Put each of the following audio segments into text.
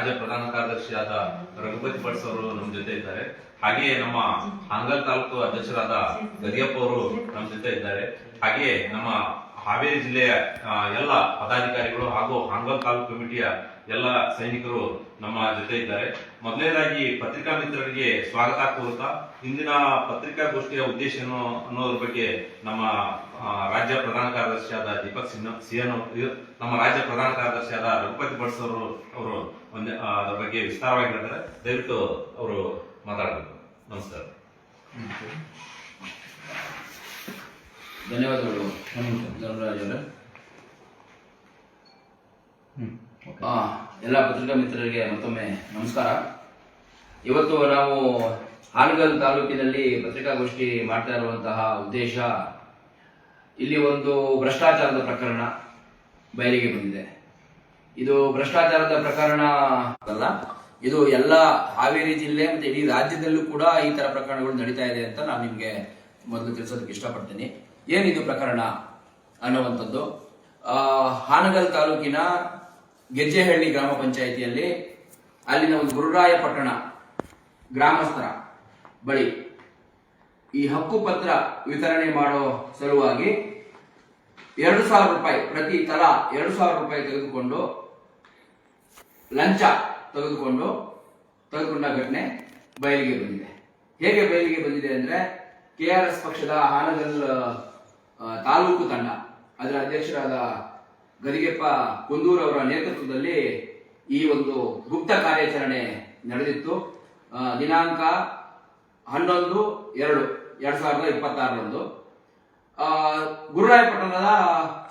ರಾಜ್ಯ ಪ್ರಧಾನ ಕಾರ್ಯದರ್ಶಿಯಾದ ರಘುಪತಿ ಭಟ್ಸ್ ಅವರು ನಮ್ಮ ಜೊತೆ ಇದ್ದಾರೆ. ಹಾಗೆಯೇ ನಮ್ಮ ಹಾಂಗಲ್ ತಾಲೂಕು ಅಧ್ಯಕ್ಷರಾದ ಗದಿಯಪ್ಪ ಅವರು ನಮ್ಮ ಜೊತೆ ಇದ್ದಾರೆ. ಹಾಗೆಯೇ ನಮ್ಮ ಹಾವೇರಿ ಜಿಲ್ಲೆಯ ಎಲ್ಲ ಪದಾಧಿಕಾರಿಗಳು ಹಾಗೂ ಹಾಂಗಲ್ ತಾಲೂಕು ಕಮಿಟಿಯ ಎಲ್ಲ ಸೈನಿಕರು ನಮ್ಮ ಜೊತೆ ಇದ್ದಾರೆ. ಮೊದಲನೇದಾಗಿ ಪತ್ರಿಕಾ ಮಿತ್ರರಿಗೆ ಸ್ವಾಗತ ಕೋರುತ್ತಾ, ಇಂದಿನ ಪತ್ರಿಕಾಗೋಷ್ಠಿಯ ಉದ್ದೇಶ ಏನು ಅನ್ನೋದ್ರ ಬಗ್ಗೆ ನಮ್ಮ ರಾಜ್ಯ ಪ್ರಧಾನ ಕಾರ್ಯದರ್ಶಿಯಾದ ದೀಪಕ್ ಸಿನ್ಹ ಸಿಎನ್ ನಮ್ಮ ರಾಜ್ಯ ಪ್ರಧಾನ ಕಾರ್ಯದರ್ಶಿಯಾದ ರಘುಪತಿ ಭಟ್ಸ್ ಅವರು ಅವರು ಒಂದೇ ಅದ್ರ ಬಗ್ಗೆ ವಿಸ್ತಾರವಾಗಿ ಹೇಳಿದ್ರೆ ದಯವಿಟ್ಟು ಅವರು ಮಾತಾಡಬೇಕು. ನಮಸ್ಕಾರ. ಧನ್ಯವಾದಗಳು. ಅವರೇ ಆ, ಎಲ್ಲ ಪತ್ರಿಕಾ ಮಿತ್ರರಿಗೆ ಮತ್ತೊಮ್ಮೆ ನಮಸ್ಕಾರ. ಇವತ್ತು ನಾವು ಹಾನಗಲ್ ತಾಲೂಕಿನಲ್ಲಿ ಪತ್ರಿಕಾಗೋಷ್ಠಿ ಮಾಡ್ತಾ ಇರುವಂತಹ ಉದ್ದೇಶ ಇಲ್ಲಿ ಒಂದು ಭ್ರಷ್ಟಾಚಾರದ ಪ್ರಕರಣ ಬಯಲಿಗೆ ಬಂದಿದೆ. ಇದು ಭ್ರಷ್ಟಾಚಾರದ ಪ್ರಕರಣ ಅಲ್ಲ, ಇದು ಎಲ್ಲ ಹಾವೇರಿ ಜಿಲ್ಲೆ ಮತ್ತೆ ಇಡೀ ರಾಜ್ಯದಲ್ಲೂ ಕೂಡ ಈ ತರ ಪ್ರಕರಣಗಳು ನಡೀತಾ ಇದೆ ಅಂತ ನಾನು ನಿಮ್ಗೆ ಮೊದಲು ತಿಳಿಸೋದಕ್ಕೆ ಇಷ್ಟಪಡ್ತೀನಿ. ಏನಿದು ಪ್ರಕರಣ ಅನ್ನುವಂಥದ್ದು? ಹಾನಗಲ್ ತಾಲೂಕಿನ ಗೆಜ್ಜೆಹಳ್ಳಿ ಗ್ರಾಮ ಪಂಚಾಯಿತಿಯಲ್ಲಿ ಅಲ್ಲಿನ ಒಂದು ಗುರುರಾಯ ಪಟ್ಟಣ ಗ್ರಾಮಸ್ಥರ ಬಳಿ ಈ ಹಕ್ಕುಪತ್ರ ವಿತರಣೆ ಮಾಡೋ ಸಲುವಾಗಿ ಎರಡು ಸಾವಿರ ರೂಪಾಯಿ ಪ್ರತಿ ತಲಾ ಎರಡು ಸಾವಿರ ರೂಪಾಯಿ ತೆಗೆದುಕೊಂಡು ಲಂಚ ತೆಗೆದುಕೊಂಡು ತೆಗೆದುಕೊಂಡ ಘಟನೆ ಬಯಲಿಗೆ ಬಂದಿದೆ. ಹೇಗೆ ಬಯಲಿಗೆ ಬಂದಿದೆ ಅಂದ್ರೆ ಕೆ ಆರ್ ಎಸ್ ಪಕ್ಷದ ಹಾನಗಲ್ ತಾಲೂಕು ತಂಡ, ಅದರ ಅಧ್ಯಕ್ಷರಾದ ಗದಿಗೆಪ್ಪ ಕುಂದೂರ್ ಅವರ ನೇತೃತ್ವದಲ್ಲಿ ಈ ಒಂದು ಗುಪ್ತ ಕಾರ್ಯಾಚರಣೆ ನಡೆದಿತ್ತು. ದಿನಾಂಕ ಹನ್ನೊಂದು ಎರಡು, ಎರಡ್ ಸಾವಿರದ ಇಪ್ಪತ್ತಾರರಂದು. ಗುರುರಾಯಪಟ್ಟಣದ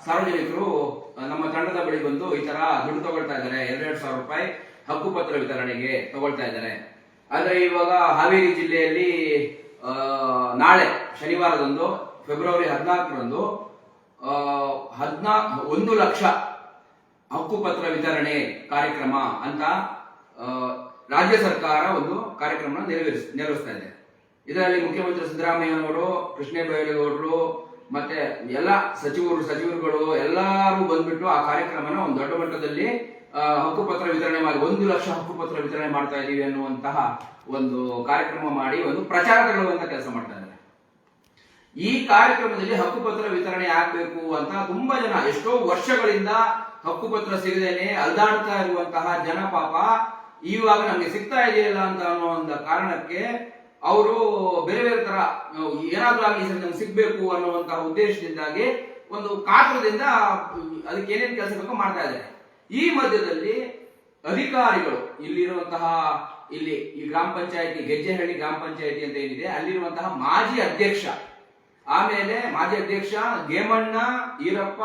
ಸಾರ್ವಜನಿಕರು ನಮ್ಮ ತಂಡದ ಬಳಿ ಬಂದು ಈ ತರ ದುಡ್ಡು ತಗೊಳ್ತಾ ಇದ್ದಾರೆ. ಎರಡೆರಡು ಸಾವಿರ ರೂಪಾಯಿ ಹಕ್ಕುಪತ್ರ ವಿತರಣೆಗೆ ತಗೊಳ್ತಾ ಇದ್ದಾರೆ. ಆದ್ರೆ ಇವಾಗ ಹಾವೇರಿ ಜಿಲ್ಲೆಯಲ್ಲಿ ನಾಳೆ ಶನಿವಾರದಂದು, ಫೆಬ್ರವರಿ ಹದಿನಾಲ್ಕರಂದು ಹದಿನಾ, ಒಂದು ಲಕ್ಷ ಹಕ್ಕುಪತ್ರ ವಿತರಣೆ ಕಾರ್ಯಕ್ರಮ ಅಂತ ರಾಜ್ಯ ಸರ್ಕಾರ ಒಂದು ಕಾರ್ಯಕ್ರಮ ನೆರವೇರಿಸ್, ನೆರವೇರಿಸ್ತಾ ಇದೆ. ಇದರಲ್ಲಿ ಮುಖ್ಯಮಂತ್ರಿ ಸಿದ್ದರಾಮಯ್ಯನವರು ಕೃಷ್ಣ ಬೈರೇಗೌಡರು ಮತ್ತೆ ಎಲ್ಲ ಸಚಿವರು, ಸಚಿವರುಗಳು ಎಲ್ಲರೂ ಬಂದ್ಬಿಟ್ಟು ಆ ಕಾರ್ಯಕ್ರಮನ ಒಂದು ದೊಡ್ಡ ಮಟ್ಟದಲ್ಲಿ ಹಕ್ಕುಪತ್ರ ವಿತರಣೆ ಮಾಡಿ, ಒಂದು ಲಕ್ಷ ಹಕ್ಕುಪತ್ರ ವಿತರಣೆ ಮಾಡ್ತಾ ಇದ್ದೀವಿ ಅನ್ನುವಂತಹ ಒಂದು ಕಾರ್ಯಕ್ರಮ ಮಾಡಿ ಒಂದು ಪ್ರಚಾರ ತಗೊಳ್ಳುವಂತ ಕೆಲಸ ಮಾಡ್ತಾ ಇದ್ದಾರೆ. ಈ ಕಾರ್ಯಕ್ರಮದಲ್ಲಿ ಹಕ್ಕುಪತ್ರ ವಿತರಣೆ ಆಗ್ಬೇಕು ಅಂತ ತುಂಬಾ ಜನ, ಎಷ್ಟೋ ವರ್ಷಗಳಿಂದ ಹಕ್ಕುಪತ್ರ ಸಿಗದೇನೆ ಅಲ್ದಾಡ್ತಾ ಇರುವಂತಹ ಜನ ಪಾಪ ಇವಾಗ ನಮ್ಗೆ ಸಿಗ್ತಾ ಇದೆಯಲ್ಲ ಅಂತ ಅನ್ನೋ ಒಂದು ಕಾರಣಕ್ಕೆ ಅವರು ಬೇರೆ ಬೇರೆ ತರ ಏನಾದ್ರೂ ಆಗಲಿ ಸರ್, ನಮ್ಗೆ ಸಿಗ್ಬೇಕು ಅನ್ನುವಂತಹ ಉದ್ದೇಶದಿಂದಾಗಿ ಒಂದು ಕಾತರದಿಂದ ಅದಕ್ಕೆ ಏನೇನು ಕೆಲಸ ಬೇಕೋ ಮಾಡ್ತಾ ಇದ್ದಾರೆ. ಈ ಮಧ್ಯದಲ್ಲಿ ಅಧಿಕಾರಿಗಳು, ಇಲ್ಲಿರುವಂತಹ ಇಲ್ಲಿ ಈ ಗ್ರಾಮ ಪಂಚಾಯತಿ, ಗೆಜ್ಜೆಹಳ್ಳಿ ಗ್ರಾಮ ಪಂಚಾಯತಿ ಅಂತ ಏನಿದೆ, ಅಲ್ಲಿರುವಂತಹ ಮಾಜಿ ಅಧ್ಯಕ್ಷ, ಆಮೇಲೆ ಮಾಜಿ ಅಧ್ಯಕ್ಷ ಗೇಮಣ್ಣ, ಈರಪ್ಪ,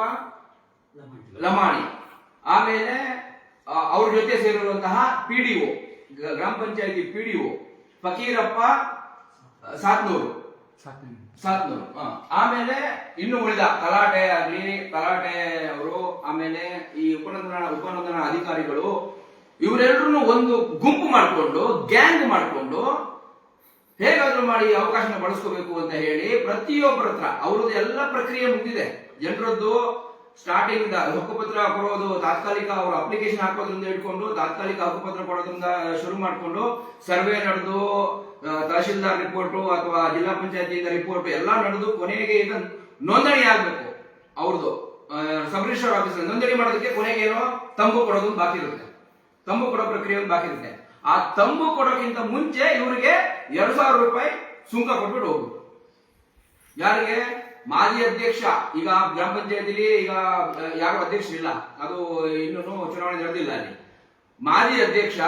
ಲಮಾಣಿ, ಆಮೇಲೆ ಅವ್ರ ಜೊತೆ ಸೇರಿರುವಂತಹ ಪಿಡಿಒ ಗ್ರಾಮ ಪಂಚಾಯತಿ ಪಿಡಿಒ ಫಕೀರಪ್ಪ ಸಾತ್ನೂರು. ಸಾತ್ನೂರು. ಆಮೇಲೆ ಇನ್ನು ಉಳಿದ ತಲಾಟೆ ಆಗ್ಲಿ ತಲಾಟೆ ಅವರು ಆಮೇಲೆ ಈ ಉಪನಂದನ ಉಪನಂದನ ಅಧಿಕಾರಿಗಳು ಇವರೆಲ್ಲರೂ ಒಂದು ಗುಂಪು ಮಾಡಿಕೊಂಡು ಗ್ಯಾಂಗ್ ಮಾಡಿಕೊಂಡು ಹೇಗಾದ್ರೂ ಮಾಡಿ ಅವಕಾಶನ ಬಳಸ್ಕೋಬೇಕು ಅಂತ ಹೇಳಿ ಪ್ರತಿಯೊಬ್ಬರ ಹತ್ರ ಅವ್ರದ್ದು ಎಲ್ಲ ಪ್ರಕ್ರಿಯೆ ಮುಗಿದಿದೆ. ಜನರದ್ದು ಸ್ಟಾರ್ಟಿಂಗ್ ಹಕ್ಕುಪತ್ರ ಕೊಡೋದು ತಾತ್ಕಾಲಿಕ ಅವರು ಅಪ್ಲಿಕೇಶನ್ ಹಾಕೋದ್ರಿಂದ ಹಿಡ್ಕೊಂಡು ತಾತ್ಕಾಲಿಕ ಹಕ್ಕುಪತ್ರ ಕೊಡೋದ್ರಿಂದ ಶುರು ಮಾಡಿಕೊಂಡು ಸರ್ವೆ ನಡೆದು ತಹಶೀಲ್ದಾರ್ ರಿಪೋರ್ಟು ಅಥವಾ ಜಿಲ್ಲಾ ಪಂಚಾಯತಿಯಿಂದ ರಿಪೋರ್ಟ್ ಎಲ್ಲ ನಡೆದು ಕೊನೆಗೆ ಈಗ ನೋಂದಣಿ ಆಗ್ಬೇಕು ಅವ್ರದ್ದು ಸಬ್ ರಿಜಿಸ್ಟರ್ ಆಫೀಸ್ ನೋಂದಣಿ ಮಾಡೋದಕ್ಕೆ ಕೊನೆಗೆ ಏನೋ ತಂಬು ಕೊಡೋದು ಬಾಕಿ ಇರುತ್ತೆ. ತಂಬು ಕೊಡೋ ಪ್ರಕ್ರಿಯೆ ಬಾಕಿ ಇರುತ್ತೆ. ಆ ತಂಬು ಕೊಡೋಕ್ಕಿಂತ ಮುಂಚೆ ಇವರಿಗೆ ಎರಡ್ ಸಾವಿರ ರೂಪಾಯಿ ಸುಂಕ ಕೊಟ್ಬಿಟ್ಟು ಹೋಗುದು ಯಾರಿಗೆ? ಮಾಜಿ ಅಧ್ಯಕ್ಷ, ಈಗ ಗ್ರಾಮ ಪಂಚಾಯತಿಲಿ ಈಗ ಯಾರು ಅಧ್ಯಕ್ಷ ಇಲ್ಲ. ಅದು ಇನ್ನೂ ಚುನಾವಣೆ ನಡೆದಿಲ್ಲ ಅಲ್ಲಿ. ಮಾಜಿ ಅಧ್ಯಕ್ಷ,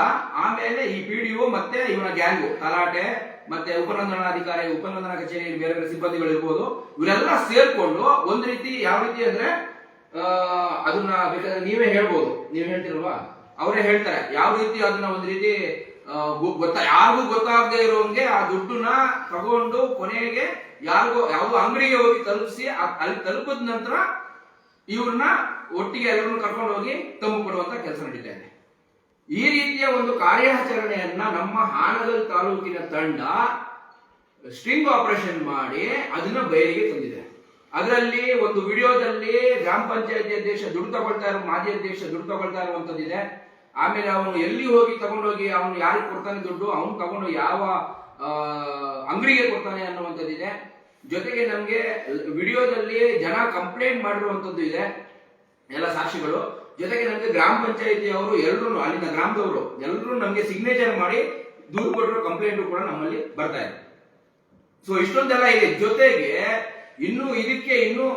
ಆಮೇಲೆ ಈ ಪಿ ಡಿ ಒ ಮತ್ತೆ ಇವನ ಗ್ಯಾಂಗು, ತಲಾಟೆ, ಮತ್ತೆ ಉಪನಂದನಾಧಿಕಾರಿ ಉಪನಂದನ ಕಚೇರಿಯಲ್ಲಿ ಬೇರೆ ಬೇರೆ ಸಿಬ್ಬಂದಿಗಳು ಇರ್ಬೋದು ಇವರೆಲ್ಲ ಸೇರ್ಕೊಂಡು ಒಂದ್ ರೀತಿ ಯಾವ ರೀತಿ ಅಂದ್ರೆ ಅದನ್ನ ಬೇಕಾದ್ರೆ ನೀವೇ ಹೇಳ್ಬೋದು. ನೀವ್ ಹೇಳ್ತಿರಲ್ವಾ? ಅವರೇ ಹೇಳ್ತಾರೆ. ಯಾವ ರೀತಿ ಅದನ್ನ ಒಂದ್ ರೀತಿ ಗೊತ್ತ, ಯಾರಿಗೂ ಗೊತ್ತಾಗದೆ ಇರೋಂಗೆ ಆ ದುಡ್ಡನ್ನ ತಗೊಂಡು ಕೊನೆಗೆ ಯಾರಿಗೂ ಯಾವ ಅಂಗಡಿಗೆ ಹೋಗಿ ತಲುಪಿಸಿ ಅಲ್ಲಿ ತಲುಪಿದ ನಂತರ ಇವ್ರನ್ನ ಒಟ್ಟಿಗೆ ಎಲ್ಲರನ್ನು ಕರ್ಕೊಂಡು ಹೋಗಿ ತಂಬು ಕೊಡುವಂತ ಕೆಲಸ ನಡೀತಾ ಇದೆ. ಈ ರೀತಿಯ ಒಂದು ಕಾರ್ಯಾಚರಣೆಯನ್ನ ನಮ್ಮ ಹಾನಗಲ್ ತಾಲೂಕಿನ ತಂಡ ಸ್ಟ್ರಿಂಗ್ ಆಪರೇಷನ್ ಮಾಡಿ ಅದನ್ನ ಬಯಲಿಗೆ ತಂದಿದೆ. ಅದರಲ್ಲಿ ಒಂದು ವಿಡಿಯೋದಲ್ಲಿ ಗ್ರಾಮ ಪಂಚಾಯತಿ ಅಧ್ಯಕ್ಷ ದುಡ್ಡು ತಗೊಳ್ತಾ ಇರೋ ಮಾಜಿ ಅಧ್ಯಕ್ಷ ದುಡ್ಡು ತಗೊಳ್ತಾ ಇರುವಂತದ್ದಿದೆ. ಆಮೇಲೆ ಅವನು ಎಲ್ಲಿ ಹೋಗಿ ತಗೊಂಡೋಗಿ ಅವನು ಯಾರಿಗೆ ಕೊಡ್ತಾನೆ ದುಡ್ಡು, ಅವನು ತಗೊಂಡು ಯಾವ ಅಂಗಡಿಗೆ ಕೊಡ್ತಾನೆ ಅನ್ನುವಂಥದ್ದಿದೆ ಜೊತೆಗೆ ನಮಗೆ ವಿಡಿಯೋದಲ್ಲಿ ಜನ ಕಂಪ್ಲೇಂಟ್ ಮಾಡಿರುವಂಥದ್ದು ಇದೆ. ಎಲ್ಲ ಸಾಕ್ಷಿಗಳು. ಜೊತೆಗೆ ನಮಗೆ ಗ್ರಾಮ ಪಂಚಾಯಿತಿ ಅವರು ಎಲ್ಲರೂ ಅಲ್ಲಿನ ಗ್ರಾಮದವರು ಎಲ್ಲರೂ ನಮಗೆ ಸಿಗ್ನೇಚರ್ ಮಾಡಿ ದೂರು ಕೊಟ್ಟರು ಕಂಪ್ಲೇಂಟ್ ಕೂಡ ನಮ್ಮಲ್ಲಿ ಬರ್ತಾ ಇದೆ. ಸೊ ಇಷ್ಟೊಂದೆಲ್ಲ ಇದೆ. ಜೊತೆಗೆ ಇನ್ನು ಇದಕ್ಕೆ ಇನ್ನು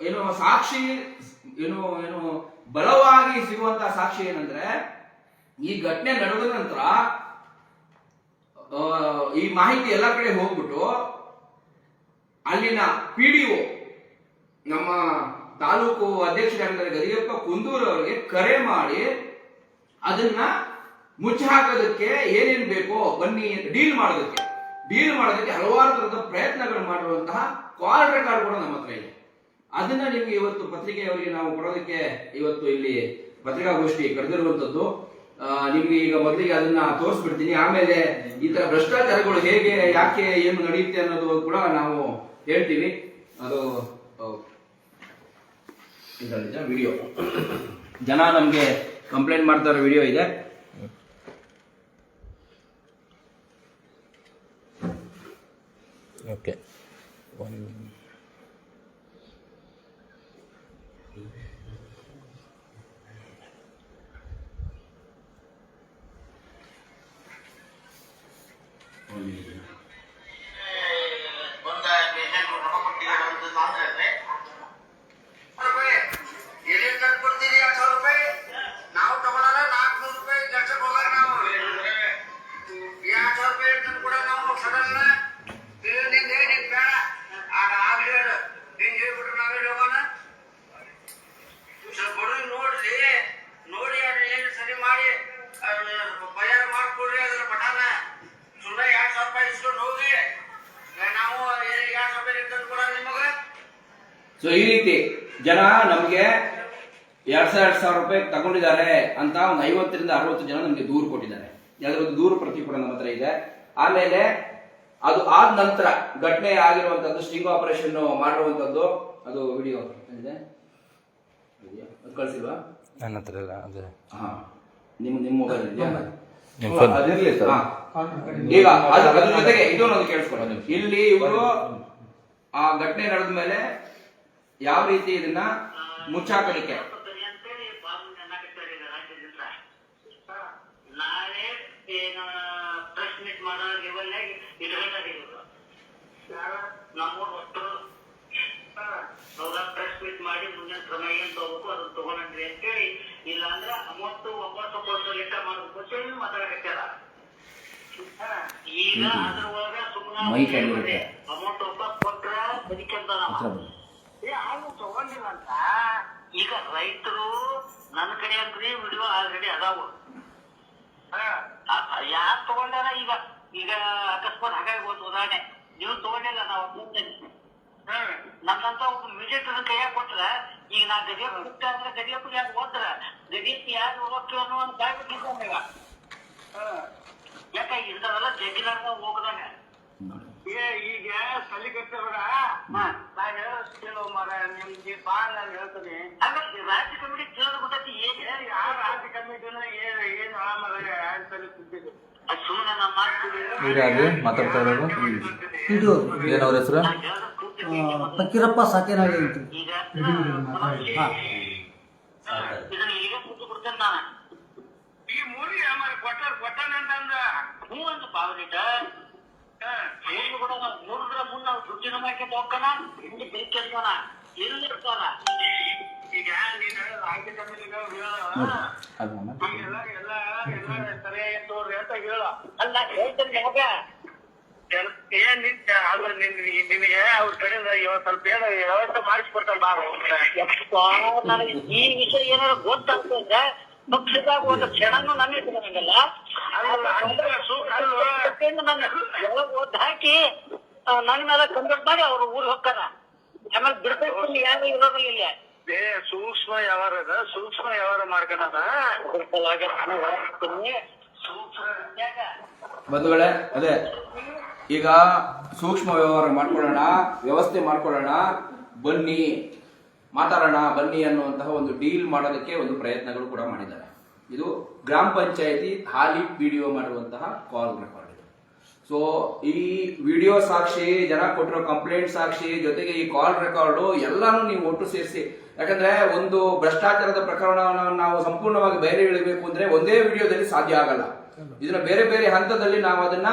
ಏನು ಸಾಕ್ಷಿ, ಏನು ಏನು ಬಲವಾಗಿ ಸಿಗುವಂತಹ ಸಾಕ್ಷಿ ಏನಂದ್ರೆ, ಈ ಘಟನೆ ನಡೆದ ನಂತರ ಈ ಮಾಹಿತಿ ಎಲ್ಲ ಕಡೆ ಹೋಗ್ಬಿಟ್ಟು ಅಲ್ಲಿನ ಪಿ ಡಿ ನಮ್ಮ ತಾಲೂಕು ಅಧ್ಯಕ್ಷರಾಗಿದ್ದಾರೆ ಗರಿಯಪ್ಪ ಕುಂದೂರು ಅವರಿಗೆ ಕರೆ ಮಾಡಿ ಅದನ್ನ ಮುಚ್ಚಿ ಹಾಕೋದಕ್ಕೆ ಏನೇನ್ ಬೇಕೋ ಬನ್ನಿ ಡೀಲ್ ಮಾಡೋದಕ್ಕೆ. ಡೀಲ್ ಮಾಡೋದಕ್ಕೆ ಹಲವಾರು ತರದ ಪ್ರಯತ್ನಗಳು ಮಾಡಿರುವಂತಹ ಕಾಲ್ ರೆಕಾರ್ಡ್ ಕೂಡ ನಮ್ಮ ಹತ್ರ ಇದೆ. ಅದನ್ನ ನಿಮ್ಗೆ ಇವತ್ತು ಪತ್ರಿಕೆಯವರಿಗೆ ನಾವು ಕೊಡೋದಕ್ಕೆ ಇವತ್ತು ಇಲ್ಲಿ ಪತ್ರಿಕಾಗೋಷ್ಠಿ ಕರೆದಿರುವಂತದ್ದು ನಿಮ್ಗೆ ಈಗ ಮೊದಲಿಗೆ ಅದನ್ನ ತೋರಿಸ್ಬಿಡ್ತೀನಿ. ಆಮೇಲೆ ಈ ತರ ಭ್ರಷ್ಟಾಚಾರಗಳು ಹೇಗೆ, ಯಾಕೆ, ಏನು ನಡೆಯುತ್ತೆ ಅನ್ನೋದು ಕೂಡ ನಾವು ಹೇಳ್ತೀವಿ. ಅದು ವಿಡಿಯೋ. ಜನ ನಮ್ಗೆ ಕಂಪ್ಲೇಂಟ್ ಮಾಡ್ತಾ ಇರೋ ವಿಡಿಯೋ ಇದೆ. ಓಕೆ ಜನ ನಮ್ಗೆ ಎರಡ್ ಸಾವಿರ ಎರಡ್ ಸಾವಿರ ರೂಪಾಯಿ ತಗೊಂಡಿದ್ದಾರೆ ಅಂತ ಒಂದು ಐವತ್ತರಿಂದ ಅರವತ್ತು ಜನ ನಮ್ಗೆ ದೂರು ಕೊಟ್ಟಿದ್ದಾರೆ. ಯಾವ್ದಾದ್ರು ದೂರು ಪ್ರತಿ ಕೂಡ ನಮ್ಮ ಹತ್ರ ಇದೆ. ಆಮೇಲೆ ಅದು ಆದ ನಂತರ ಘಟನೆ ಆಗಿರುವಂತದ್ದು ಸ್ಟಿಂಗ್ ಆಪರೇಷನ್ ಮಾಡಿರುವಂತದ್ದು ಅದು ವಿಡಿಯೋ ಇದೆ? ಅದು ಕಳ್ಸಿಲ್ವಾ? ನನ್ನ ಹತ್ರ ಇಲ್ಲ ಅದು. ಹಾ ನಿಮ್ಮ ನಿಮ್ಮ ಮೊಬೈಲ್ ಇದೆಯಾ? ನಿಮ್ಮ phone. ಅದಿರ್ಲಿ ಸರ್. ಈಗ ಅದ್ರ ಅದ್ರ ಜೊತೆಗೆ ಇದನ್ನೊಂದು ಕೇಳಿಸ್ಕೊಳ್ಳೋದು ಇಲ್ಲಿ ಇವರು ಆ ಘಟನೆ ನಡೆದ ಮೇಲೆ ಯಾವ ರೀತಿ ಇದನ್ನ ಮುಚ್ಚಾಕಲಿಕ್ಕೆ ಮಾಡೋ ಮುಂದಿನ ಕ್ರಮ ಏನ್ ತಗೋಬೇಕು ಅದನ್ನ ತಗೊಂಡ್ರಿ ಅಂತೇಳಿ ಇಲ್ಲ ಅಂದ್ರೆ ಅಮೌಂಟ್ ವಾಪಸ್ ಕೊಟ್ಟು ಲೆಕ್ಕ ಮಾಡ್ಬೇಕು ಅಂತೇಳಿ ಮಾತಾಡಕತ್ತಾರ ಈಗ ಅದ್ರ ಒಳಗ. ಸುಮ್ಮನೆ ಅಮೌಂಟ್ ಒಬ್ಬ ಕೊಟ್ರ ಬದುಕಂತಾನ ಅವ್ನು ತಗೊಂಡಿಲ್ಲ ಅಂತ ಈಗ ರೈತರು ನನ್ನ ಕಡೆ ಅಂದ್ರಿ ವಿಡಿಯೋ ಆಲ್ರೆಡಿ ಅದಾವು. ಯಾರು ತಗೊಂಡಾರ ಈಗ? ಈಗ ಅಕಸ್ಮಾತ್ ಹಾಗಾಗಿ ಒಂದು ಉದಾಹರಣೆ ನೀವು ತಗೊಂಡಿಲ್ಲ ನಾವು ನನ್ನಂತ ಒಬ್ಬ ಮ್ಯೂಸಿಕ್ ಕೈಯಾಗ ಕೊಟ್ರ ಈಗ ನಾ ಗಡಿಯಪ್ಪ ಬಿಟ್ಟ ಅಂದ್ರೆ ಗಡಿಯಪ್ಪ ಯಾಕೆ ಹೋದ್ರ? ಗಡಿಯಪ್ಪ ಯಾರು ಹೋಗ್ತು ಅನ್ನೋ ಒಂದು ಕಾಯ್ಬಿಟ್ಟಿದ್ದ ಈಗ ಯಾಕ ಇಂಥವೆಲ್ಲ ಜಗ್ಗಿನಾಗ ಹೋಗದಾಗ? ಈಗ ತಲೆ ಕಟ್ಟಬೇಡ ನಾ ಹೇಳೋದು ಕೇಳೋ ಮರ ನಿಮ್ಗೆ ಬಾ ನಾನು ಹೇಳ್ತೀನಿ. ಅಂದ್ರೆ ರಾಜ್ಯ ಕಮಿಟಿ ಕೇಳೋದು ಗೊತ್ತೈತಿ ಏನ್ ಯಾವ ರಾಜ್ಯ ಕಮಿಟಿನ ಏನು ಏನು ಆ ಮರ ಯಾರು ತಲೆ ಕುಂತಿದ್ದು. ಸುಮ್ಮನೆ ನಮ್ಮ ಮಾತಾಡ್ತಾ ಇರೋದು ಇದು ಏನವ್ರ ಅವ್ರ ಹೆಸರು? ಫಕೀರಪ್ಪ ಸಾಕೇನಹಳ್ಳಿ ಅಂತ. ಈಗ ಹಾ. ಈಗ ಈ ಮೂರಿ ಆಮೇಲೆ ಕೊಟ್ಟ ಕೊಟ್ಟಾನೆ ಅಂತಂದ ಹ್ಞೂ ಅಂತ ಪಾವನಿಟ ಮೂರು ಕೂಡ ಮೂರರ ಮುನ್ನ ನಾವು ದುಡ್ಡಿನ ಮಾಡ್ಕೊಂಡು ಹೋಗ್ಕಣ ಹಿಂದೆ ಬೇಕಿರ್ತಾನ ಎಲ್ಲಿರ್ತಾನ ಈಗ ನೀನು ಕಮಿಟಿಗೆ ಅದು ಎಲ್ಲ ಎಲ್ಲ ಎಲ್ಲ ಸರಿಯಾಗಿ ತೋರ್ರಿ ಅಂತ ಹೇಳ. ಅಲ್ಲ ಹೇಳ್ತೇನೆ ಮಗ ಏನ್ ನಿಂತ ಆದ್ರೆ ನಿನ್ ನಿನಗೆ ಅವ್ರ ಕಡೆಯಿಂದ ಸ್ವಲ್ಪ ಏನೋ ವ್ಯವಸ್ಥೆ ಮಾಡಿಸ್ಕೊಡ್ತಾರ ಬಾ ನನಗೆ ಈ ವಿಷಯ ಏನಾದ್ರು ಗೊತ್ತಾಗ್ತಂದ್ರೆ ಪಕ್ಷದಾಗ ಒಂದು ಕ್ಷಣನೂ ಇಟ್ಕೊಂಡಲ್ಲ ನನ್ನ ಒದ್ದು ಹಾಕಿ ನನ್ನ ಮೇಲೆ ಕಂಪ್ಲೇಂಟ್ ಮಾಡಿ ಅವ್ರ ಊರಿಗೆ ಹೋಗ್ತಾರ. ಆಮೇಲೆ ಬಿಡ್ಬೇಕು ಯಾರು ಇರೋದಿಲ್ಲ ಇಲ್ಲಿ. ಏ ಸೂಕ್ಷ್ಮ ವ್ಯವಹಾರ ಅದ ಸೂಕ್ಷ್ಮ ವ್ಯವಹಾರ ಮಾಡ್ಕೊಂಡ ಸೂಕ್ಷ್ಮ ಬಂಧುಗಳೇ ಅದೇ ಈಗ ಸೂಕ್ಷ್ಮ ವ್ಯವಹಾರ ಮಾಡ್ಕೊಳ್ಳೋಣ ವ್ಯವಸ್ಥೆ ಮಾಡ್ಕೊಳ್ಳೋಣ ಬನ್ನಿ ಮಾತಾಡೋಣ ಬನ್ನಿ ಅನ್ನುವಂತಹ ಒಂದು ಡೀಲ್ ಮಾಡೋದಕ್ಕೆ ಒಂದು ಪ್ರಯತ್ನಗಳು ಕೂಡ ಮಾಡಿದ್ದಾರೆ. ಇದು ಗ್ರಾಮ ಪಂಚಾಯತಿ ಹಾಲಿ ವಿಡಿಯೋ ಮಾಡಿರುವಂತಹ ಕಾಲ್ ರೆಕಾರ್ಡ್ ಇದು ಸೊ ಈ ವಿಡಿಯೋ ಸಾಕ್ಷಿ, ಜನ ಕೊಟ್ಟಿರೋ ಕಂಪ್ಲೇಂಟ್ ಸಾಕ್ಷಿ, ಜೊತೆಗೆ ಈ ಕಾಲ್ ರೆಕಾರ್ಡು ಎಲ್ಲಾನು ನೀವು ಒಟ್ಟು ಸೇರಿಸಿ. ಯಾಕಂದ್ರೆ ಒಂದು ಭ್ರಷ್ಟಾಚಾರದ ಪ್ರಕರಣವನ್ನು ನಾವು ಸಂಪೂರ್ಣವಾಗಿ ಬೇರೆ ಇಳಿಬೇಕು ಅಂದ್ರೆ ಒಂದೇ ವಿಡಿಯೋದಲ್ಲಿ ಸಾಧ್ಯ ಆಗಲ್ಲ. ಇದನ್ನ ಬೇರೆ ಬೇರೆ ಹಂತದಲ್ಲಿ ನಾವು ಅದನ್ನ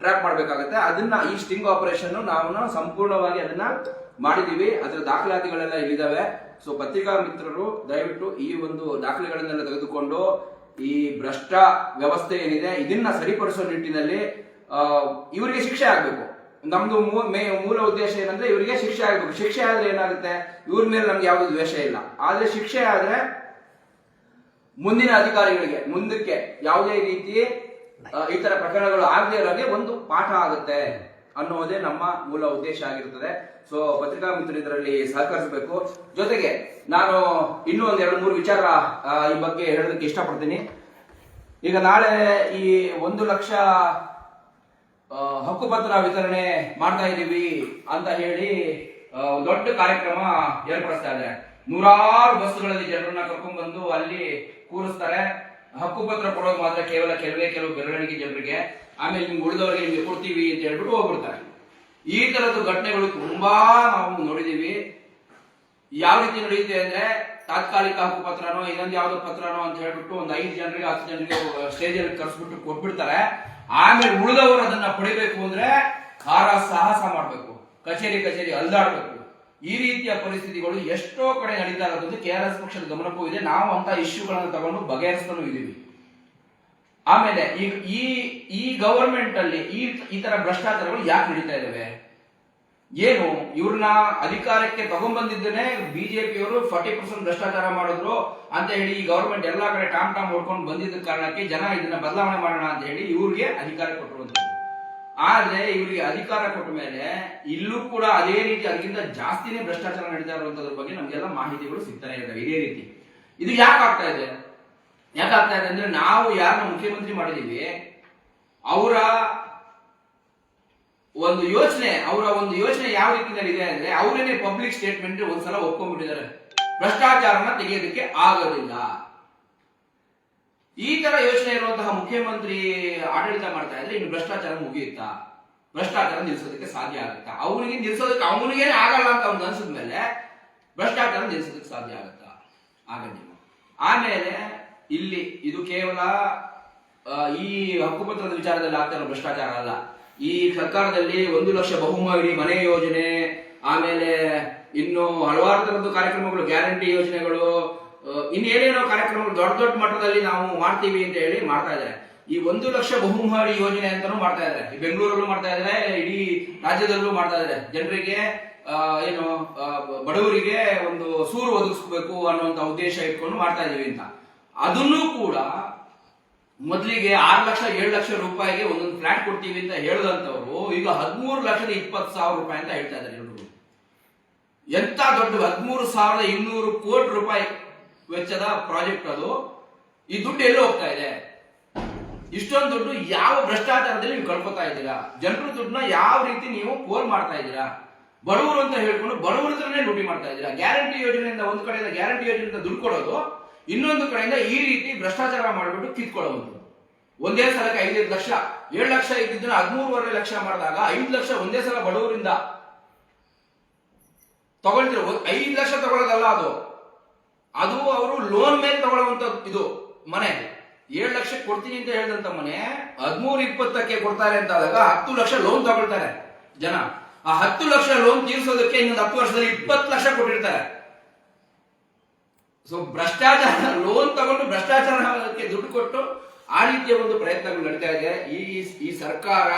ಟ್ರ್ಯಾಕ್ ಮಾಡಬೇಕಾಗತ್ತೆ. ಅದನ್ನ ಈ ಸ್ಟಿಂಗ್ ಆಪರೇಷನ್ ನಾವು ಸಂಪೂರ್ಣವಾಗಿ ಅದನ್ನ ಮಾಡಿದೀವಿ. ಅದರ ದಾಖಲಾತಿಗಳೆಲ್ಲ ಇಲ್ಲಿದ್ದಾವೆ ಸೊ ಪತ್ರಿಕಾ ಮಿತ್ರರು ದಯವಿಟ್ಟು ಈ ಒಂದು ದಾಖಲೆಗಳನ್ನೆಲ್ಲ ತೆಗೆದುಕೊಂಡು ಈ ಭ್ರಷ್ಟ ವ್ಯವಸ್ಥೆ ಏನಿದೆ, ಇದನ್ನ ಸರಿಪಡಿಸೋ ನಿಟ್ಟಿನಲ್ಲಿ ಇವರಿಗೆ ಶಿಕ್ಷೆ ಆಗ್ಬೇಕು. ನಮ್ದು ಮೂಲ ಉದ್ದೇಶ ಏನಂದ್ರೆ ಇವರಿಗೆ ಶಿಕ್ಷೆ ಆಗ್ಬೇಕು. ಶಿಕ್ಷೆ ಆದ್ರೆ ಏನಾಗುತ್ತೆ? ಇವ್ರ ಮೇಲೆ ನಮ್ಗೆ ಯಾವ್ದು ದ್ವೇಷ ಇಲ್ಲ. ಆದ್ರೆ ಶಿಕ್ಷೆ ಆದ್ರೆ ಮುಂದಿನ ಅಧಿಕಾರಿಗಳಿಗೆ, ಮುಂದಕ್ಕೆ ಯಾವುದೇ ರೀತಿ ಈ ತರ ಪ್ರಕರಣಗಳು ಆಗದೆ ಇರೋಗೆ ಒಂದು ಪಾಠ ಆಗುತ್ತೆ. ಅನ್ನೋದೇ ನಮ್ಮ ಮೂಲ ಉದ್ದೇಶ ಆಗಿರುತ್ತದೆ ಸೊ ಪತ್ರಿಕಾ ಮಿತ್ರರು ಇದರಲ್ಲಿ ಸಹಕರಿಸಬೇಕು. ಜೊತೆಗೆ ನಾನು ಇನ್ನೂ ಒಂದು ಎರಡು ಮೂರು ವಿಚಾರ ಈ ಬಗ್ಗೆ ಹೇಳೋದಕ್ಕೆ ಇಷ್ಟಪಡ್ತೀನಿ. ಈಗ ನಾಳೆ ಈ ಒಂದು ಲಕ್ಷ ಹಕ್ಕುಪತ್ರ ವಿತರಣೆ ಮಾಡ್ತಾ ಇದ್ದೀವಿ ಅಂತ ಹೇಳಿ ದೊಡ್ಡ ಕಾರ್ಯಕ್ರಮ ಏರ್ಪಡಿಸ್ತಾ ಇದ್ದಾರೆ ನೂರಾರು ಬಸ್ಗಳಲ್ಲಿ ಜನರನ್ನ ಕರ್ಕೊಂಡ್ಬಂದು ಅಲ್ಲಿ ಕೂರಿಸ್ತಾರೆ. ಹಕ್ಕುಪತ್ರ ಕೊಡೋದು ಮಾತ್ರ ಕೇವಲ ಕೆಲವೇ ಕೆಲವು ಬೆರಳಿಗೆ ಜನರಿಗೆ, ಆಮೇಲೆ ನಿಮ್ಗೆ ಉಳಿದವರಿಗೆ ನಿಮ್ಗೆ ಕೊಡ್ತೀವಿ ಅಂತ ಹೇಳ್ಬಿಟ್ಟು ಹೋಗ್ಬಿಡ್ತಾರೆ. ಈ ತರದ ಘಟನೆಗಳು ತುಂಬಾ ನಾವು ನೋಡಿದೀವಿ ಯಾವ ರೀತಿ ನಡೆಯುತ್ತೆ ಅಂದ್ರೆ ತಾತ್ಕಾಲಿಕ ಹಕ್ಕುಪತ್ರನೋ, ಇನ್ನೊಂದು ಯಾವ್ದೋ ಪತ್ರನೋ ಅಂತ ಹೇಳ್ಬಿಟ್ಟು ಒಂದು ಐದು ಜನರಿಗೆ, ಹತ್ತು ಜನರಿಗೆ ಸ್ಟೇಜ್ ಅಲ್ಲಿ ಕರ್ಸ್ಬಿಟ್ಟು ಕೊಟ್ಬಿಡ್ತಾರೆ. ಆಮೇಲೆ ಉಳಿದವರು ಅದನ್ನ ಪಡಿಬೇಕು ಅಂದ್ರೆ ಖಾರ ಸಾಹಸ ಮಾಡ್ಬೇಕು. ಕಚೇರಿ ಕಚೇರಿ ಅಲ್ದಾಡ್ಬೇಕು. ಈ ರೀತಿಯ ಪರಿಸ್ಥಿತಿಗಳು ಎಷ್ಟೋ ಕಡೆ ನಡೀತಾ ಇರೋದು ಕೆ ಆರ್ ಎಸ್ ಪಕ್ಷದ ಗಮನಕ್ಕೂ ಇದೆ. ನಾವು ಅಂತ ಇಶ್ಯೂಗಳನ್ನು ತಗೊಂಡು ಬಗೆಹರಿಸ್ತಾನೂ ಇದೀವಿ ಆಮೇಲೆ ಈಗ ಈ ಈ ಗವರ್ಮೆಂಟ್ ಅಲ್ಲಿ ಈ ಈ ತರ ಭ್ರಷ್ಟಾಚಾರಗಳು ಯಾಕೆ ನಡೀತಾ ಇದಾವೆ ಏನು, ಇವ್ರನ್ನ ಅಧಿಕಾರಕ್ಕೆ ತಗೊಂಡ್ಬಂದಿದ್ದೇನೆ ಬಿಜೆಪಿಯವರು ಫಾರ್ಟಿ ಪರ್ಸೆಂಟ್ ಭ್ರಷ್ಟಾಚಾರ ಮಾಡಿದ್ರು ಅಂತ ಹೇಳಿ ಈ ಗವರ್ಮೆಂಟ್ ಎಲ್ಲಾ ಕಡೆ ಟಾಮ್ ಟಾಮ್ ಹೊಡ್ಕೊಂಡು ಬಂದಿದ್ದ ಕಾರಣಕ್ಕೆ ಜನ ಇದನ್ನ ಬದಲಾವಣೆ ಮಾಡೋಣ ಅಂತ ಹೇಳಿ ಇವ್ರಿಗೆ ಅಧಿಕಾರ ಕೊಟ್ಟಿರುವಂತದ್ದು ಆದ್ರೆ ಇವರಿಗೆ ಅಧಿಕಾರ ಕೊಟ್ಟ ಮೇಲೆ ಇಲ್ಲೂ ಕೂಡ ಅದೇ ರೀತಿ ಅದಕ್ಕಿಂತ ಜಾಸ್ತಿನೇ ಭ್ರಷ್ಟಾಚಾರ ನಡೀತಾ ಇರುವಂತದ್ರ ಬಗ್ಗೆ ನಮ್ಗೆಲ್ಲ ಮಾಹಿತಿಗಳು ಸಿಗ್ತಾನೆ ಇರ್ತವೆ ಇದೇ ರೀತಿ. ಇದು ಯಾಕೆ ಆಗ್ತಾ ಇದೆ? ಯಾಕೆ ಆಗ್ತಾ ಇದೆ ಅಂದ್ರೆ ನಾವು ಯಾರನ್ನ ಮುಖ್ಯಮಂತ್ರಿ ಮಾಡಿದೀವಿ, ಅವರ ಒಂದು ಯೋಚನೆ, ಅವರ ಒಂದು ಯೋಚನೆ ಯಾವ ರೀತಿಯಲ್ಲಿ ಇದೆ ಅಂದ್ರೆ ಅವರೇನೆ ಪಬ್ಲಿಕ್ ಸ್ಟೇಟ್ಮೆಂಟ್ ಒಂದ್ಸಲ ಒಪ್ಕೊಂಡ್ಬಿಟ್ಟಿದ್ದಾರೆ. ಭ್ರಷ್ಟಾಚಾರನ ತೆಗೆಯೋದಕ್ಕೆ ಆಗೋದಿಲ್ಲ. ಈ ತರ ಯೋಚನೆ ಇರುವಂತಹ ಮುಖ್ಯಮಂತ್ರಿ ಆಡಳಿತ ಮಾಡ್ತಾ ಇದ್ರೆ ಇನ್ನು ಭ್ರಷ್ಟಾಚಾರ ಮುಗಿಯುತ್ತಾ? ಭ್ರಷ್ಟಾಚಾರ ನಿಲ್ಲಿಸೋದಕ್ಕೆ ಸಾಧ್ಯ ಆಗುತ್ತಾ? ಅವನಿಗೆ ನಿಲ್ಸೋದಕ್ಕೆ ಅವನಿಗೇನೆ ಆಗಲ್ಲ ಅಂತ ಅವ್ನು ಅನ್ಸಿದ್ಮೇಲೆ ಭ್ರಷ್ಟಾಚಾರ ನಿಲ್ಲಿಸೋದಕ್ಕೆ ಸಾಧ್ಯ ಆಗುತ್ತಾ? ಆಗಲಿಲ್ಲ ಆಮೇಲೆ ಇಲ್ಲಿ ಇದು ಕೇವಲ ಈ ಹಕ್ಕುಪತ್ರದ ವಿಚಾರದಲ್ಲಿ ಆಗ್ತಾ ಭ್ರಷ್ಟಾಚಾರ ಅಲ್ಲ. ಈ ಸರ್ಕಾರದಲ್ಲಿ ಒಂದು ಲಕ್ಷ ಬಹುಮಹಡಿ ಮನೆ ಯೋಜನೆ, ಆಮೇಲೆ ಇನ್ನು ಹಲವಾರು ತರದ್ದು ಕಾರ್ಯಕ್ರಮಗಳು, ಗ್ಯಾರಂಟಿ ಯೋಜನೆಗಳು ಇನ್ನೇನೇನೋ ಕಾರ್ಯಕ್ರಮಗಳು ದೊಡ್ಡ ದೊಡ್ಡ ಮಟ್ಟದಲ್ಲಿ ನಾವು ಮಾಡ್ತೀವಿ ಅಂತ ಹೇಳಿ ಮಾಡ್ತಾ ಇದ್ದಾರೆ. ಈ ಒಂದು ಲಕ್ಷ ಬಹುಮಹಡಿ ಯೋಜನೆ ಅಂತಾನೂ ಮಾಡ್ತಾ ಇದ್ದಾರೆ. ಈ ಬೆಂಗಳೂರಲ್ಲೂ ಮಾಡ್ತಾ ಇದ್ದಾರೆ, ಇಡೀ ರಾಜ್ಯದಲ್ಲೂ ಮಾಡ್ತಾ ಇದ್ದಾರೆ. ಜನರಿಗೆ ಏನು ಬಡವರಿಗೆ ಒಂದು ಸೂರು ಒದಗಿಸ್ಬೇಕು ಅನ್ನುವಂತ ಉದ್ದೇಶ ಇಟ್ಕೊಂಡು ಮಾಡ್ತಾ ಇದೀವಿ ಅಂತ. ಅದನ್ನೂ ಕೂಡ ಮೊದಲಿಗೆ ಆರು ಲಕ್ಷ, ಏಳು ಲಕ್ಷ ರೂಪಾಯಿಗೆ ಒಂದೊಂದು ಫ್ಲಾಟ್ ಕೊಡ್ತೀವಿ ಅಂತ ಹೇಳಿದಂತವ್ರು ಈಗ ಹದಿಮೂರು ಲಕ್ಷದ ಇಪ್ಪತ್ತು ಸಾವಿರ ರೂಪಾಯಿ ಅಂತ ಹೇಳ್ತಾ ಇದ್ದಾರೆ ಎಂತ ದೊಡ್ಡ ಹದಿಮೂರು ಸಾವಿರದ ಇನ್ನೂರು ಕೋಟಿ ರೂಪಾಯಿ ವೆಚ್ಚದ ಪ್ರಾಜೆಕ್ಟ್ ಅದು. ಈ ದುಡ್ಡು ಎಲ್ಲಿ ಹೋಗ್ತಾ ಇದೆ? ಇಷ್ಟೊಂದು ದುಡ್ಡು ಯಾವ ಭ್ರಷ್ಟಾಚಾರದಲ್ಲಿ ನೀವು ಕಳ್ಕೊತಾ ಇದ್ದೀರಾ? ಜನರ ದುಡ್ಡನ್ನ ಯಾವ ರೀತಿ ನೀವು ಪೋಲ್ ಮಾಡ್ತಾ ಇದ್ದೀರಾ? ಬಡವರು ಅಂತ ಹೇಳ್ಕೊಂಡು ಬಡವರ ಹತ್ರನೇ ಲೂಟಿ ಮಾಡ್ತಾ ಇದ್ದೀರಾ? ಗ್ಯಾರಂಟಿ ಯೋಜನೆಯಿಂದ ಒಂದು ಕಡೆಯಿಂದ ಗ್ಯಾರಂಟಿ ಯೋಜನೆಯಿಂದ ದುಡ್ಡು ಕೊಡೋದು, ಇನ್ನೊಂದು ಕಡೆಯಿಂದ ಈ ರೀತಿ ಭ್ರಷ್ಟಾಚಾರ ಮಾಡಿಬಿಟ್ಟು ಕಿತ್ಕೊಳ್ಳೋದು. ಒಂದೇ ಸಲಕ್ಕೆ ಐದೈದು ಲಕ್ಷ, ಏಳು ಲಕ್ಷ ಇದ್ದಿದ್ದನ್ನ ಹದಿಮೂರುವರೆ ಲಕ್ಷ ಮಾಡಿದಾಗ ಐದು ಲಕ್ಷ ಒಂದೇ ಸಲ ಬಡವರಿಂದ. ತಗೊಳ್ತಿರೋ? ಐದು ಲಕ್ಷ ತಗೊಳ್ಳೋದಲ್ಲ ಅದು. ಅದು ಅವರು ಲೋನ್ ಮೇಲೆ ತಗೊಳ್ಳುವಂತ ಇದು ಮನೆ. ಏಳು ಲಕ್ಷ ಕೊಡ್ತೀನಿ ಅಂತ ಹೇಳಿದಂತ ಮನೆ ಹದಿಮೂರು ಇಪ್ಪತ್ತಕ್ಕೆ ಕೊಡ್ತಾರೆ ಅಂತ ಆದಾಗ ಹತ್ತು ಲಕ್ಷ ಲೋನ್ ತಗೊಳ್ತಾರೆ ಜನ. ಆ ಹತ್ತು ಲಕ್ಷ ಲೋನ್ ತೀರ್ಸೋದಕ್ಕೆ ಇನ್ನೊಂದು ಹತ್ತು ವರ್ಷದಲ್ಲಿ ಇಪ್ಪತ್ತು ಲಕ್ಷ ಕೊಟ್ಟಿರ್ತಾರೆ. ಸೊ ಭ್ರಷ್ಟಾಚಾರ ಲೋನ್ ತಗೊಂಡು ಭ್ರಷ್ಟಾಚಾರಕ್ಕೆ ದುಡ್ಡು ಕೊಟ್ಟು ಆ ರೀತಿಯ ಒಂದು ಪ್ರಯತ್ನಗಳು ನಡೀತಾ ಇದೆ. ಈ ಈ ಸರ್ಕಾರ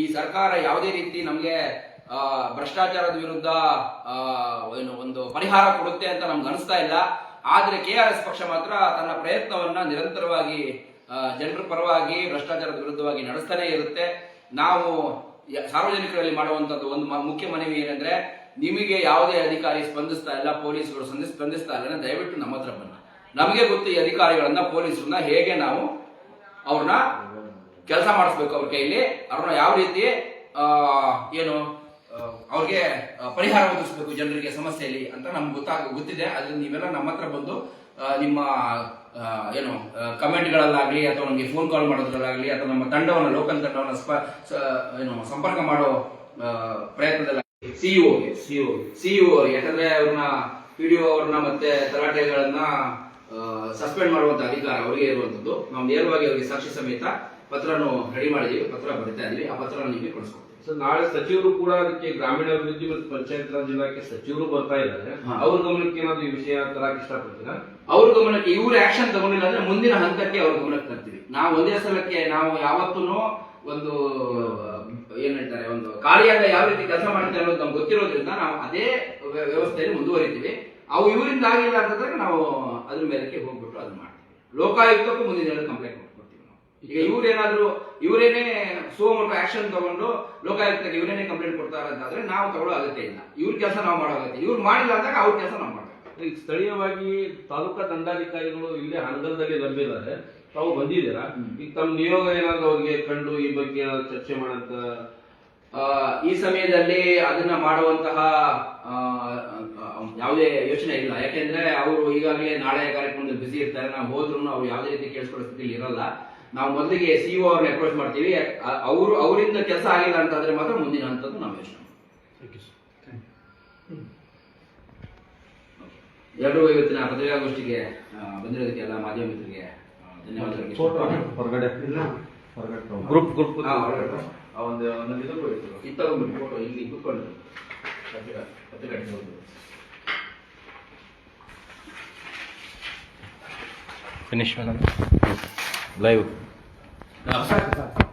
ಈ ಸರ್ಕಾರ ಯಾವುದೇ ರೀತಿ ನಮಗೆ ಭ್ರಷ್ಟಾಚಾರದ ವಿರುದ್ಧ ಏನು ಒಂದು ಪರಿಹಾರ ಕೊಡುತ್ತೆ ಅಂತ ನಮ್ಗೆ ಅನಿಸ್ತಾ ಇಲ್ಲ. ಆದರೆ ಕೆ ಆರ್ ಎಸ್ ಪಕ್ಷ ಮಾತ್ರ ತನ್ನ ಪ್ರಯತ್ನವನ್ನ ನಿರಂತರವಾಗಿ ಜನರ ಪರವಾಗಿ, ಭ್ರಷ್ಟಾಚಾರದ ವಿರುದ್ಧವಾಗಿ ನಡೆಸ್ತಾನೆ ಇರುತ್ತೆ. ನಾವು ಸಾರ್ವಜನಿಕರಲ್ಲಿ ಮಾಡುವಂತದ್ದು ಒಂದು ಮುಖ್ಯ ಮನವಿ ಏನಂದ್ರೆ, ನಿಮಗೆ ಯಾವುದೇ ಅಧಿಕಾರಿ ಸ್ಪಂದಿಸ್ತಾ ಇಲ್ಲ ಪೊಲೀಸರು ಸ್ಪಂದಿಸ್ ಸ್ಪಂದಿಸ್ತಾ ಇಲ್ಲ ದಯವಿಟ್ಟು ನಮ್ಮ ಹತ್ರ ಬನ್ನಿ. ನಮಗೆ ಗೊತ್ತು ಈ ಅಧಿಕಾರಿಗಳನ್ನ ಪೊಲೀಸರನ್ನ ಹೇಗೆ ನಾವು ಅವ್ರನ್ನ ಕೆಲಸ ಮಾಡಿಸ್ಬೇಕು ಅವ್ರ ಕೈಲಿ. ಅವ್ರನ್ನ ಯಾವ ರೀತಿ ಏನು ಅವ್ರಿಗೆ ಪರಿಹಾರ ಒದಗಿಸ್ಬೇಕು ಜನರಿಗೆ ಸಮಸ್ಯೆಯಲ್ಲಿ ಅಂತ ನಮ್ಗೆ ಗೊತ್ತಾಗ ಗೊತ್ತಿದೆ. ಅದನ್ನ ನೀವೆಲ್ಲ ನಮ್ಮ ಹತ್ರ ಬಂದು ನಿಮ್ಮ ಏನು ಕಮೆಂಟ್ಗಳಲ್ಲಾಗಲಿ ಅಥವಾ ನಮಗೆ ಫೋನ್ ಕಾಲ್ ಮಾಡೋದ್ರಲ್ಲಾಗ್ಲಿ ಅಥವಾ ನಮ್ಮ ತಂಡವನ್ನು ಲೋಕಲ್ ತಂಡವನ್ನು ಸ್ಪ ಏನು, ಸಂಪರ್ಕ ಮಾಡೋ ಪ್ರಯತ್ನದಲ್ಲಿ ಸಿಇಒ ಸಿಇಒ ಸಿಇಒ ಯಾಕಂದ್ರೆ ಅವ್ರನ್ನ ಪಿಡಿಒ ಅವ್ರನ್ನ ಮತ್ತೆ ತಲಾಟೆಗಳನ್ನ ಸಸ್ಪೆಂಡ್ ಮಾಡುವಂತ ಅಧಿಕಾರ ಅವರಿಗೆ ಇರುವಂತದ್ದು. ನಾವು ನೇರವಾಗಿ ಅವರಿಗೆ ಸಾಕ್ಷಿ ಸಮೇತ ಪತ್ರನು ರೆಡಿ ಮಾಡಿದೀವಿ ಪತ್ರ ಬರಿತಾ ಇದೀವಿ. ಆ ಪತ್ರ ನಿಮಗೆ ಕೊಡಿಸ್ಕೊಡ್ತೀವಿ ಸರ್ ನಾಳೆ ಸಚಿವರು ಕೂಡ ಅದಕ್ಕೆ ಗ್ರಾಮೀಣಾಭಿವೃದ್ಧಿ ಮತ್ತು ಪಂಚಾಯತ್ ರಾಜ್ ಇಲಾಖೆ ಸಚಿವರು ಬರ್ತಾ ಇದ್ದಾರೆ. ಅವ್ರ ಗಮನಕ್ಕೆ ಏನಾದ್ರು ಈ ವಿಷಯ ತರಕ್ ಇಷ್ಟಪಡ್ತೀರಾ? ಅವ್ರ ಗಮನಕ್ಕೆ ಇವ್ರು ಆಕ್ಷನ್ ತಗೊಂಡಿಲ್ಲ ಅಂದ್ರೆ ಮುಂದಿನ ಹಂತಕ್ಕೆ ಅವ್ರ ಗಮನಕ್ಕೆ ತರ್ತೀವಿ. ನಾವು ಒಂದೇ ಸಲಕ್ಕೆ ನಾವು ಯಾವತ್ತೂ ಒಂದು ಏನ್ ಹೇಳ್ತಾರೆ ಒಂದು ಕಾರ್ಯಾಗ ಯಾವ ರೀತಿ ಕೆಲಸ ಮಾಡ್ತಾರೆ ಅನ್ನೋದು ನಮ್ಗೆ ಗೊತ್ತಿರೋದ್ರಿಂದ ನಾವು ಅದೇ ವ್ಯ- ವ್ಯವಸ್ಥೆಯಲ್ಲಿ ಮುಂದುವರಿತೀವಿ. ಅವು ಇವರಿಂದ ಆಗಿಲ್ಲ ಅಂತಂದ್ರೆ ನಾವು ಅದ್ರ ಮೇಲಕ್ಕೆ ಹೋಗ್ಬಿಟ್ಟು ಅದು ಮಾಡ್ತೀವಿ. ಲೋಕಾಯುಕ್ತಕ್ಕೂ ಮುಂದಿನ ದಿನ ಕಂಪ್ಲೇಂಟ್ ಈಗ ಇವ್ರೇನಾದ್ರೂ ಸೋ ಸುಮೋಟೋ ಆಕ್ಷನ್ ತಗೊಂಡು ಲೋಕಾಯುಕ್ತಕ್ಕೆ ಇವರೇನೇ ಕಂಪ್ಲೇಂಟ್ ಕೊಡ್ತಾರೆ ಅಂತಾದ್ರೆ ನಾವು ತಗೊಳ್ಳೋ ಅಗತ್ಯ ಇಲ್ಲ. ಇವ್ರ ಕೆಲಸ ನಾವು ಮಾಡೋ ಅಗತ್ಯ ಇವ್ರು ಮಾಡಿಲ್ಲ ಅಂದಾಗ ಅವ್ರ ಕೆಲಸ ನಾವು ಮಾಡ್ಬೇಕು ಈಗ ಸ್ಥಳೀಯವಾಗಿ ತಾಲೂಕಾ ದಂಡಾಧಿಕಾರಿಗಳು ಇಲ್ಲೇ ಹಣದಲ್ಲಿ ಲಭ್ಯದ್ದಾರೆ ತಾವು ಬಂದಿದ್ದೀರಾ? ಈಗ ತಮ್ಮ ನಿಯೋಗ ಏನಾದ್ರು ಅವ್ರಿಗೆ ಕಂಡು ಈ ಬಗ್ಗೆ ಚರ್ಚೆ ಮಾಡಂತ? ಆ, ಈ ಸಮಯದಲ್ಲಿ ಅದನ್ನ ಮಾಡುವಂತಹ ಯಾವುದೇ ಯೋಚನೆ ಇಲ್ಲ. ಯಾಕೆಂದ್ರೆ ಅವರು ಈಗಾಗಲೇ ನಾಳೆ ಕಾರ್ಯಕ್ರಮದಲ್ಲಿ ಬಿಸಿ ಇರ್ತಾರೆ. ನಾವು ಹೋದ್ರು ಅವ್ರು ಯಾವುದೇ ರೀತಿ ಕೇಳಿಸ್ಕೊಳ್ಳೋ ಸ್ಥಿತಿಯಲ್ಲಿ ಇರಲ್ಲ. ನಾವು ಮೊದಲಿಗೆ ಸಿಇಒ ಅವ್ರನ್ನ ಅಪ್ರೋಚ್ ಮಾಡ್ತೀವಿ. ಅವರು ಅವರಿಂದ ಕೆಲಸ ಆಗಿಲ್ಲ ಅಂತಂದ್ರೆ ಮಾತ್ರ ಮುಂದಿನ ಹಂತದ್ದು ನಾವು ಯೋಚನೆ. ಎರಡು ಎಲ್ಲರೂ ಇವತ್ತಿನ ಪತ್ರಿಕಾಗೋಷ್ಠಿಗೆ ಬಂದಿರೋದಕ್ಕೆ ಎಲ್ಲ ಮಾಧ್ಯಮ ಮಿತ್ರರಿಗೆ ಧನ್ಯವಾದಗಳು. ಹೊರಗಡೆ ಹೊರಗಡೆ. ಗ್ರೂಪ್ ಗ್ರೂಪ್ ಒಂದು ಇದು ಫೋಟೋ ಇಲ್ಲಿ ಕೂತ್ಕೊಂಡು ಪತ್ರಿಕಾ ಪತ್ರಿಕಾ ಇಟ್ಕೊಂಡು. Valeu. Não, sai, sai.